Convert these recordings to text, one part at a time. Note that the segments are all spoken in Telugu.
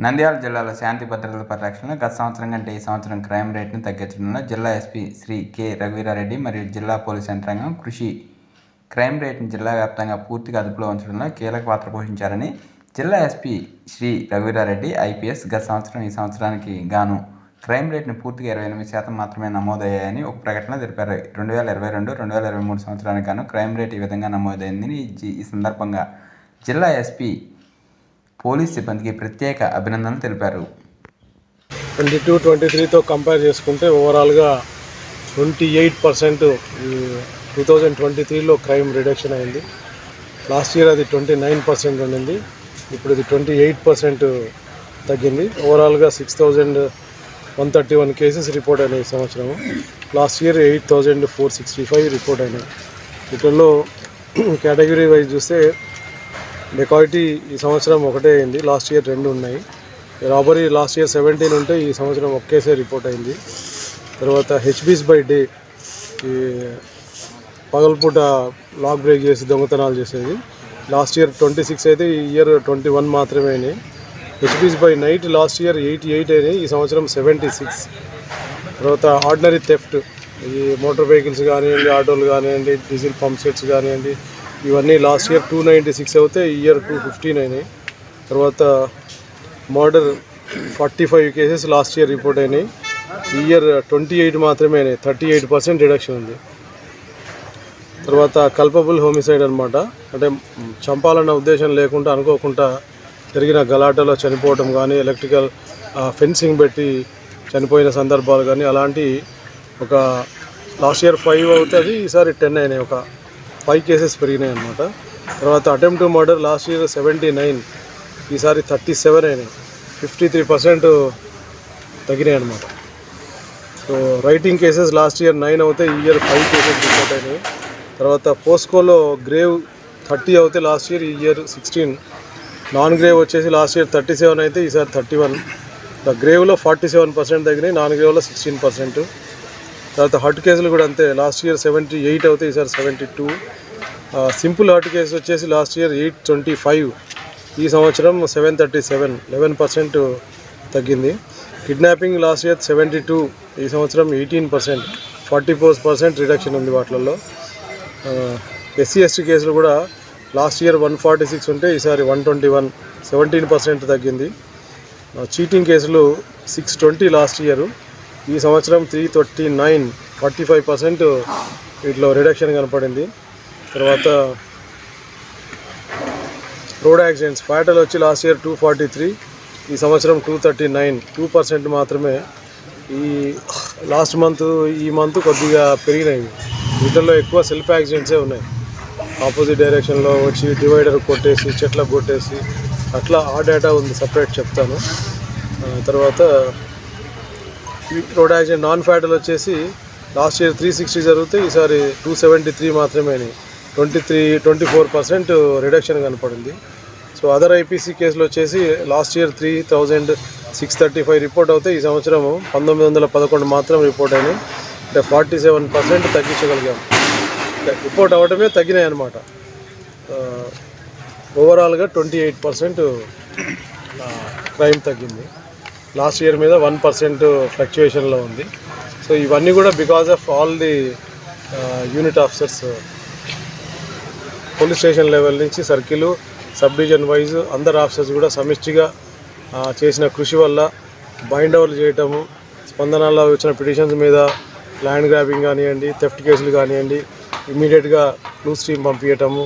నంద్యాల జిల్లాలో శాంతి భద్రతల పరిరక్షణలో గత సంవత్సరం కంటే ఈ సంవత్సరం క్రైమ్ రేట్ను తగ్గించడంలో జిల్లా ఎస్పీ శ్రీ కె రఘువీరారెడ్డి మరియు జిల్లా పోలీస్ యంత్రాంగం కృషి క్రైమ్ రేట్ను జిల్లా వ్యాప్తంగా పూర్తిగా అదుపులో ఉంచడంలో కీలక పాత్ర పోషించారని జిల్లా ఎస్పీ శ్రీ రఘువీరారెడ్డి ఐపీఎస్ గత సంవత్సరం ఈ సంవత్సరానికి గాను క్రైమ్ రేట్ను పూర్తిగా ఇరవై ఎనిమిది శాతం మాత్రమే నమోదయ్యాయని ఒక ప్రకటన తెలిపారు. రెండు వేల ఇరవై రెండు రెండు వేల ఇరవై మూడు సంవత్సరానికి గాను క్రైమ్ రేట్ ఈ విధంగా నమోదైందని ఈ సందర్భంగా జిల్లా ఎస్పీ పోలీస్ సిబ్బందికి ప్రత్యేక అభినందనలు తెలిపారు. ట్వంటీ టూ ట్వంటీ త్రీతో కంపేర్ చేసుకుంటే ఓవరాల్గా twenty eight percent two thousand twenty త్రీలో క్రైమ్ రిడక్షన్ అయింది. లాస్ట్ ఇయర్ అది ట్వంటీ నైన్ పర్సెంట్ ఉండింది. ఇప్పుడు ఇది ట్వంటీ ఎయిట్ పర్సెంట్ తగ్గింది. ఓవరాల్గా six thousand one thirty one cases report అయినాయి ఈ సంవత్సరం last year eight thousand four sixty five report అయినాయి. వీటిల్లో కేటగిరీ వైజ్ చూస్తే డెకాయిటీ ఈ సంవత్సరం ఒకటే అయింది. లాస్ట్ ఇయర్ రెండు ఉన్నాయి. రాబరీ లాస్ట్ ఇయర్ సెవెంటీన్ ఉంటే ఈ సంవత్సరం ఒకేసారి రిపోర్ట్ అయింది. తర్వాత హెచ్బీస్ బై డే ఈ పగలపూట లాక్ బ్రేక్ చేసి దొంగతనాలు చేసేది. లాస్ట్ ఇయర్ ట్వంటీ సిక్స్ అయితే ఈ ఇయర్ ట్వంటీ వన్ మాత్రమే అయినాయి. HBs by night last year eighty eight అయినాయి. ఈ సంవత్సరం సెవెంటీ సిక్స్. తర్వాత ఆర్డినరీ థెఫ్ట్ ఈ మోటార్ వెహికల్స్ కానివ్వండి ఆటోలు కానివ్వండి డీజిల్ పంప్ సెట్స్ కానివ్వండి ఇవన్నీ last year two ninety six అవుతే ఈ ఇయర్ టూ ఫిఫ్టీన్ అయినాయి తర్వాత murder forty five cases last year report అయినాయి. ఈ ఇయర్ ట్వంటీ ఎయిట్ మాత్రమే అయినాయి. థర్టీ ఎయిట్ పర్సెంట్ రిడక్షన్ ఉంది. తర్వాత కల్పబుల్ హోమిసైడ్ అనమాట అంటే చంపాలన్న ఉద్దేశం లేకుండా అనుకోకుండా జరిగిన గలాటలో చనిపోవటం కానీ ఎలక్ట్రికల్ ఫెన్సింగ్ పెట్టి చనిపోయిన సందర్భాలు కానీ అలాంటి ఒక లాస్ట్ ఇయర్ ఫైవ్ అవుతుంది ఈసారి టెన్ అయినాయి. ఒక ఫైవ్ కేసెస్ పెరిగినాయి అనమాట తర్వాత attempt to murder last year seventy nine ఈసారి థర్టీ సెవెన్ అయినాయి. ఫిఫ్టీ త్రీ పర్సెంట్ తగ్గినాయి అనమాట so rioting cases last year nine అవుతే ఈ ఇయర్ ఫైవ్ కేసెస్ రిపోర్ట్ అయినాయి. తర్వాత పోస్కోలో గ్రేవ్ థర్టీ అవుతే లాస్ట్ ఇయర్ ఈ ఇయర్ సిక్స్టీన్ నాన్ గ్రేవ్ వచ్చేసి లాస్ట్ ఇయర్ థర్టీ సెవెన్ అయితే ఈసారి థర్టీ వన్ గ్రేవ్లో ఫార్టీ సెవెన్ పర్సెంట్ తగ్గినాయి నాన్ గ్రేవ్లో సిక్స్టీన్ పర్సెంట్ తర్వాత హార్ట్ కేసులు కూడా అంతే. లాస్ట్ ఇయర్ సెవెంటీ ఎయిట్ అవుతాయి ఈసారి seventy two. Simple hurt case వచ్చేసి last year eight twenty five. ఈ సంవత్సరం seven thirty seven. Eleven percent తగ్గింది. Kidnapping last year seventy two. ఈ సంవత్సరం eighteen percent. Forty four percent reduction ఉంది వాటిలలో. ఎస్సీ ఎస్టీ కేసులు T last year one forty six ఉంటే ఈసారి one twenty one. Seventeen percent తగ్గింది. చీటింగ్ కేసులు సిక్స్ ట్వంటీ లాస్ట్ ఇయర్. ఈ సంవత్సరం three thirty nine forty five percent వీటిలో రిడక్షన్ కనపడింది. తర్వాత రోడ్ యాక్సిడెంట్స్ ఫ్యాటల్ వచ్చి last year two forty three ఈ సంవత్సరం two thirty nine two percent మాత్రమే. ఈ లాస్ట్ మంత్ ఈ మంత్ కొద్దిగా పెరిగినాయి. వీటిల్లో ఎక్కువ సెల్ఫ్ యాక్సిడెంట్సే ఉన్నాయి. ఆపోజిట్ డైరెక్షన్లో వచ్చి డివైడర్ కొట్టేసి చెట్లకు కొట్టేసి అట్లా ఆ డేటా ఉంది సపరేట్ చెప్తాను. తర్వాత రోడ్ యాక్సిడెంట్ నాన్ ఫ్యాటల్ వచ్చేసి లాస్ట్ ఇయర్ త్రీ సిక్స్టీ జరిగితే ఈసారి టూ సెవెంటీ త్రీ మాత్రమే twenty three twenty four percent reduction కనపడింది సో అదర్ ఐపీసీ కేసులు వచ్చేసి last year three thousand six thirty five report అవుతే ఈ సంవత్సరం పంతొమ్మిది వందల పదకొండు మాత్రం రిపోర్ట్ అయినాయి. అంటే ఫార్టీ సెవెన్ పర్సెంట్ తగ్గించగలిగాం రిపోర్ట్ అవ్వడమే తగ్గినాయి అనమాట ఓవరాల్గా ట్వంటీ ఎయిట్ పర్సెంట్ క్రైమ్ తగ్గింది. లాస్ట్ ఇయర్ మీద వన్ పర్సెంట్ ఫ్లక్చుయేషన్లో ఉంది. సో ఇవన్నీ కూడా because of all the unit officers. Police station level నుంచి సర్కిల్ సబ్ డివిజన్ వైజ్ అందరు ఆఫీసర్స్ కూడా సమిష్టిగా చేసిన కృషి వల్ల బైండ్ ఓవర్లు చేయటము స్పందనలో వచ్చిన పిటిషన్స్ మీద ల్యాండ్ గ్రాబింగ్ కానివ్వండి థెఫ్ట్ కేసులు కానివ్వండి ఇమీడియట్గా క్లూ స్ట్రీమ్ పంపించటము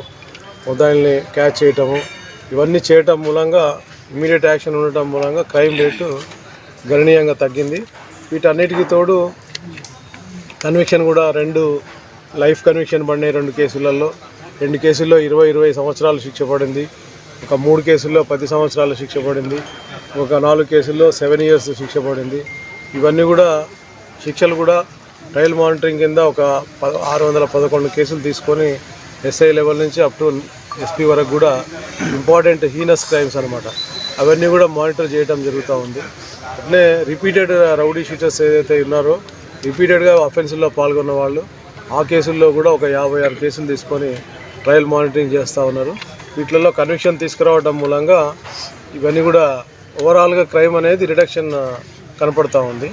ఉదాయిల్ని క్యాచ్ చేయటము ఇవన్నీ చేయటం మూలంగా ఇమీడియట్ యాక్షన్ ఉండటం మూలంగా క్రైమ్ రేటు గణనీయంగా తగ్గింది. వీటన్నిటికీ తోడు కన్విక్షన్ కూడా రెండు లైఫ్ కన్విక్షన్ పడినాయి రెండు కేసులలో. రెండు కేసుల్లో ఇరవై ఇరవై సంవత్సరాలు శిక్ష పడింది. ఒక మూడు కేసుల్లో పది సంవత్సరాలు శిక్ష పడింది. ఒక నాలుగు కేసుల్లో సెవెన్ ఇయర్స్ శిక్ష పడింది. ఇవన్నీ కూడా శిక్షలు కూడా ట్రయల్ మానిటరింగ్ కింద ఒక ప ఆరు వందల పదకొండు కేసులు తీసుకొని ఎస్ఐ లెవెల్ నుంచి అప్ టు ఎస్పీ వరకు కూడా ఇంపార్టెంట్ హీనస్ క్రైమ్స్ అనమాట అవన్నీ కూడా మానిటర్ చేయడం జరుగుతూ ఉంది. అట్లే రిపీటెడ్ రౌడీ షూటర్స్ ఏదైతే ఉన్నారో రిపీటెడ్గా అఫెన్సుల్లో పాల్గొన్న వాళ్ళు ఆ కేసుల్లో కూడా ఒక యాభై ఆరు కేసులు తీసుకొని ట్రయల్ మానిటరింగ్ చేస్తూ ఉన్నారు. వీటిలలో కన్విక్షన్ తీసుకురావడం మూలంగా ఇవన్నీ కూడా ఓవరాల్గా క్రైమ్ అనేది రిడక్షన్ కనపడతా ఉంది.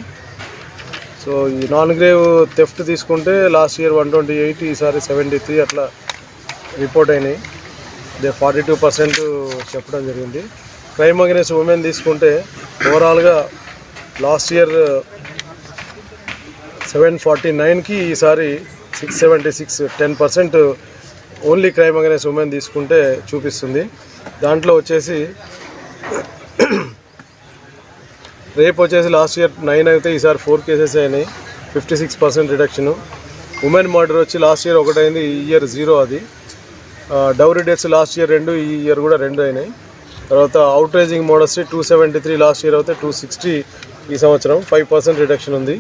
సో ఈ నాన్ గ్రేవ్ థెఫ్ట్ తీసుకుంటే last year one twenty eight ఈసారి సెవెంటీ త్రీ అట్లా రిపోర్ట్ అయినాయి. అదే ఫార్టీ టూ పర్సెంట్ చెప్పడం జరిగింది. క్రైమ్ అగెనెస్ట్ ఉమెన్ తీసుకుంటే ఓవరాల్గా లాస్ట్ ఇయర్ సెవెన్ ఫార్టీ నైన్కి ఈసారి six seventy six ten percent only crime against women తీసుకుంటే చూపిస్తుంది. దాంట్లో వచ్చేసి రేపు వచ్చేసి లాస్ట్ ఇయర్ నైన్ అయితే ఈసారి ఫోర్ కేసెస్ అయినాయి. Fifty six percent reduction women murder వచ్చి లాస్ట్ ఇయర్ ఒకటైంది ఈ ఇయర్ జీరో అది. డౌరీ డేట్స్ లాస్ట్ ఇయర్ రెండు ఈ ఇయర్ కూడా రెండు అయినాయి. తర్వాత outraging modesty two seventy three last year అయితే టూ సిక్స్టీ ఈ సంవత్సరం ఫైవ్ పర్సెంట్ రిడక్షన్ ఉంది.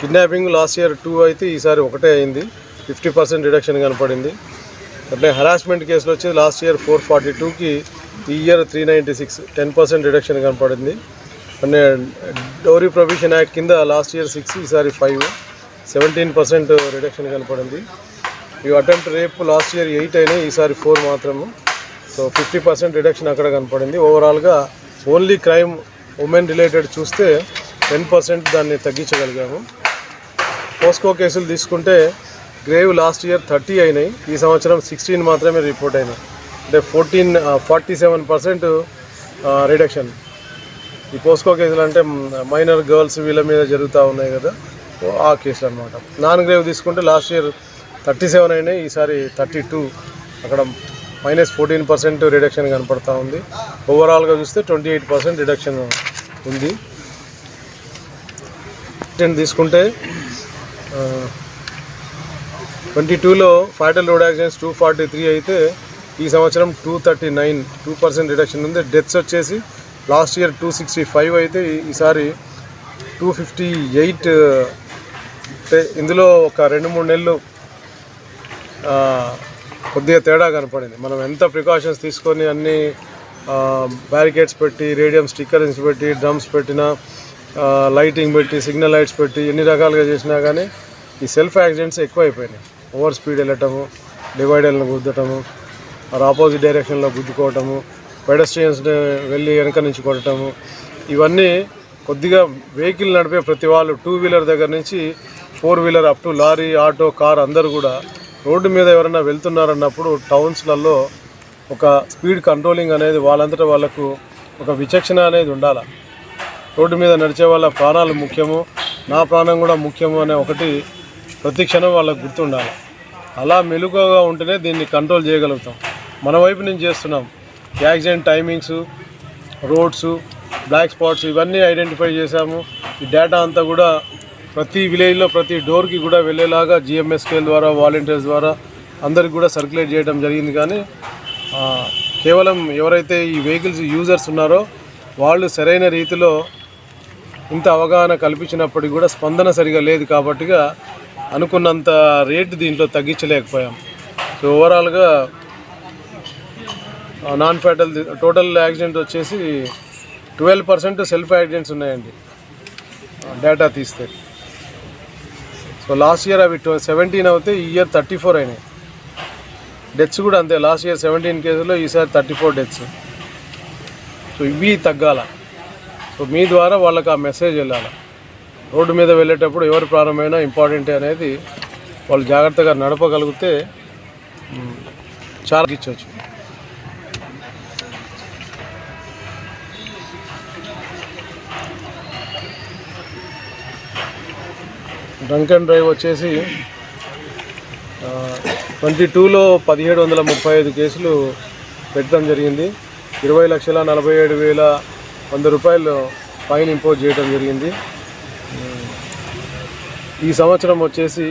కిడ్నాపింగ్ లాస్ట్ ఇయర్ టూ అయితే ఈసారి ఒకటే అయింది ఫిఫ్టీ పర్సెంట్ రిడక్షన్ కనపడింది. అట్లే హరాస్మెంట్ కేసులు వచ్చి లాస్ట్ ఇయర్ ఫోర్ ఫార్టీ టూకి ఈ year three ninety six ten percent reduction కనపడింది. అంటే డౌరీ ప్రొవిషన్ యాక్ట్ కింద లాస్ట్ ఇయర్ సిక్స్ ఈసారి ఫైవ్ సెవెంటీన్ పర్సెంట్ రిడక్షన్ కనపడింది. ఈ అటెంప్ట్ రేపు లాస్ట్ ఇయర్ ఎయిట్ అయినాయి ఈసారి ఫోర్ మాత్రము. సో ఫిఫ్టీ పర్సెంట్ రిడక్షన్ అక్కడ కనపడింది. ఓవరాల్గా ఓన్లీ క్రైమ్ ఉమెన్ రిలేటెడ్ చూస్తే టెన్ పర్సెంట్ దాన్ని తగ్గించగలిగాము. పోస్కో కేసులు తీసుకుంటే గ్రేవ్ లాస్ట్ ఇయర్ థర్టీ అయినాయి. ఈ సంవత్సరం సిక్స్టీన్ మాత్రమే రిపోర్ట్ అయినాయి. అంటే fourteen forty seven percent reduction ఈ పోస్కో కేసులు అంటే మైనర్ గర్ల్స్ వీళ్ళ మీద జరుగుతూ ఉన్నాయి కదా. సో ఆ కేసులు అనమాట నాన్ గ్రేవ్ తీసుకుంటే లాస్ట్ ఇయర్ థర్టీ సెవెన్ అయినాయి. ఈసారి థర్టీ టూ అక్కడ మైనస్ ఫోర్టీన్ పర్సెంట్ రిడక్షన్ కనపడతా ఉంది. ఓవరాల్గా చూస్తే ట్వంటీ ఎయిట్ పర్సెంట్ రిడక్షన్ ఉంది. తీసుకుంటే ట్వంటీ టూలో fatal road accidents two forty three అయితే ఈ సంవత్సరం two thirty nine two percent reduction ఉంది. డెత్స్ వచ్చేసి last year two sixty five అయితే ఈసారి టూ ఫిఫ్టీ ఎయిట్ ఇందులో ఒక రెండు మూడు నెలలు కొద్దిగా తేడా కనపడింది. మనం ఎంత ప్రికాషన్స్ తీసుకొని అన్ని బ్యారికేడ్స్ పెట్టి రేడియం స్టిక్కర్స్ పెట్టి డ్రమ్స్ పెట్టినా లైటింగ్ పెట్టి సిగ్నల్ లైట్స్ పెట్టి ఎన్ని రకాలుగా చేసినా కానీ ఈ సెల్ఫ్ యాక్సిడెంట్స్ ఎక్కువైపోయినాయి. ఓవర్ స్పీడ్ వెళ్ళటము డివైడర్లను గుద్దటము ఆర్ ఆపోజిట్ డైరెక్షన్లో గుద్దుకోవటము పెడస్ట్రియన్స్ వెళ్ళి వెనక నుంచి కొట్టడము ఇవన్నీ కొద్దిగా వెహికల్ నడిపే ప్రతి వాళ్ళు టూ వీలర్ దగ్గర నుంచి four wheeler up to lorry auto car అందరూ కూడా రోడ్డు మీద ఎవరైనా వెళ్తున్నారన్నప్పుడు టౌన్స్లలో ఒక స్పీడ్ కంట్రోలింగ్ అనేది వాళ్ళంతటా వాళ్ళకు ఒక విచక్షణ అనేది ఉండాలి. రోడ్డు మీద నడిచే వాళ్ళ ప్రాణాలు ముఖ్యము నా ప్రాణం కూడా ముఖ్యము అనే ఒకటి ప్రతి క్షణం వాళ్ళకు గుర్తుండాలి. అలా మెలుగుగా ఉంటేనే దీన్ని కంట్రోల్ చేయగలుగుతాం. మన వైపు నుంచి చేస్తున్నాం. Accident timings roads black spots ఇవన్నీ ఐడెంటిఫై చేశాము. ఈ డేటా అంతా కూడా ప్రతి విలేజ్లో ప్రతి డోర్కి కూడా వెళ్ళేలాగా జిఎంఎస్కేల్ ద్వారా వాలంటీర్స్ ద్వారా అందరికి కూడా సర్క్యులేట్ చేయడం జరిగింది. కానీ కేవలం ఎవరైతే ఈ వెహికల్స్ యూజర్స్ ఉన్నారో వాళ్ళు సరైన రీతిలో ఇంత అవగాహన కల్పించినప్పటికీ కూడా స్పందన సరిగా లేదు కాబట్టిగా అనుకున్నంత రేటు దీంట్లో తగ్గించలేకపోయాం. సో ఓవరాల్గా నాన్ ఫ్యాటల్ టోటల్ యాక్సిడెంట్ వచ్చేసి ట్వెల్వ్ పర్సెంట్ సెల్ఫ్ యాక్సిడెంట్స్ ఉన్నాయండి డేటా తీస్తే. సో లాస్ట్ ఇయర్ అవి సెవెంటీన్ అవుతే ఈ ఇయర్ థర్టీ ఫోర్ అయినాయి. డెత్స్ కూడా అంతే లాస్ట్ ఇయర్ సెవెంటీన్ కేసులో ఈసారి థర్టీ ఫోర్ డెత్స్ సో ఇవి తగ్గాల. సో మీ ద్వారా వాళ్ళకి ఆ మెసేజ్ వెళ్ళాలి. రోడ్డు మీద వెళ్ళేటప్పుడు ఎవరి ప్రారంభమైనా ఇంపార్టెంట్ అనేది వాళ్ళు జాగ్రత్తగా నడపగలిగితే చాలా ఇచ్చవచ్చు డ్రంక్ అండ్ డ్రైవ్ వచ్చేసి ట్వంటీ టూలో పదిహేడు వందల ముప్పై ఐదు కేసులు పెట్టడం జరిగింది. ఇరవై లక్షల నలభై ఏడు వేల వంద రూపాయలు ఫైన్ ఇంపోజ్ చేయడం జరిగింది. ఈ సంవత్సరం వచ్చేసి